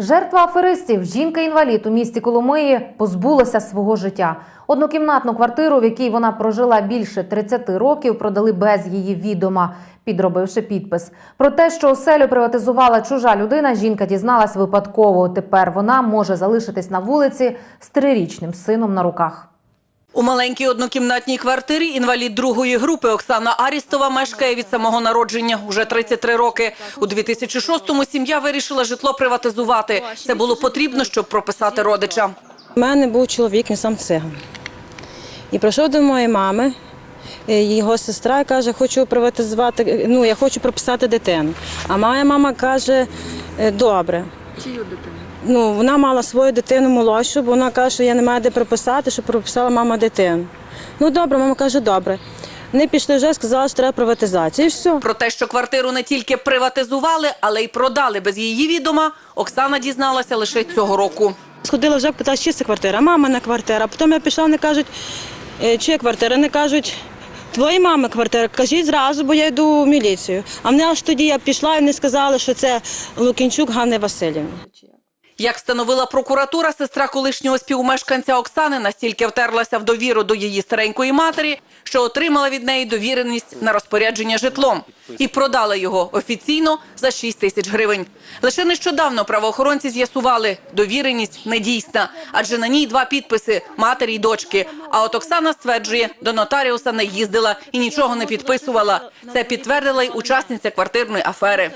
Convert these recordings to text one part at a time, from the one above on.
Жертва аферистів, жінка-інвалід у місті Коломиї позбулася свого життя. Однокімнатну квартиру, в якій вона прожила більше 30 років, продали без її відома, підробивши підпис. Про те, що оселю приватизувала чужа людина, жінка дізналась випадково. Тепер вона може залишитись на вулиці з трирічним сином на руках. У маленькій однокімнатній квартирі інвалід другої групи Оксана Арістова мешкає від самого народження уже 33 роки. У 2006-му сім'я вирішила житло приватизувати. Це було потрібно, щоб прописати родича. У мене був чоловік, він сам циган. І прийшов до моєї мами, його сестра каже, хочу приватизувати, ну, я хочу прописати дитину. А моя мама каже, «Е, добре. Чию дитину? Ну, вона мала свою дитину молодшу, бо вона каже, що я не маю де прописати, щоб прописала мама дитину. Ну добре, мама каже, добре. Вони пішли вже, сказали, що треба приватизація. І все. Про те, що квартиру не тільки приватизували, але й продали без її відома, Оксана дізналася лише цього року. Сходила вже питала, чи це квартира, мамина квартира. Потім я пішла, вони кажуть, «Е, чия квартира. Вони кажуть, твої мами квартира. Кажіть зразу, бо я йду в міліцію. А мене аж тоді я пішла і вони сказали, що це Лукінчук Ганни Васильівни. Як встановила прокуратура, сестра колишнього співмешканця Оксани настільки втерлася в довіру до її старенької матері, що отримала від неї довіреність на розпорядження житлом і продала його офіційно за 6 тисяч гривень. Лише нещодавно правоохоронці з'ясували, довіреність недійсна, адже на ній два підписи матері й дочки. А от Оксана стверджує, до нотаріуса не їздила і нічого не підписувала. Це підтвердила й учасниця квартирної афери.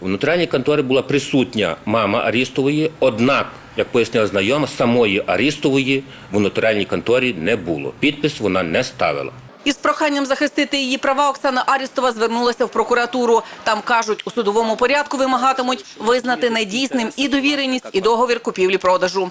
У нотаріальній конторі була присутня мама Арістової, однак, як пояснила знайома, самої Арістової в нотаріальній конторі не було. Підпис вона не ставила. Із проханням захистити її права Оксана Арістова звернулася в прокуратуру. Там кажуть, у судовому порядку вимагатимуть визнати недійсним і довіреність, і договір купівлі-продажу.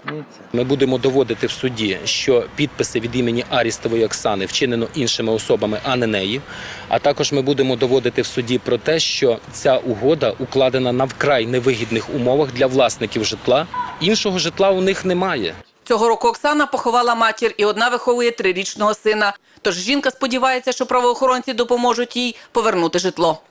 Ми будемо доводити в суді, що підписи від імені Арістової Оксани вчинено іншими особами, а не нею. А також ми будемо доводити в суді про те, що ця угода укладена на вкрай невигідних умовах для власників житла. Іншого житла у них немає. Цього року Оксана поховала матір і одна виховує трирічного сина. Тож жінка сподівається, що правоохоронці допоможуть їй повернути житло.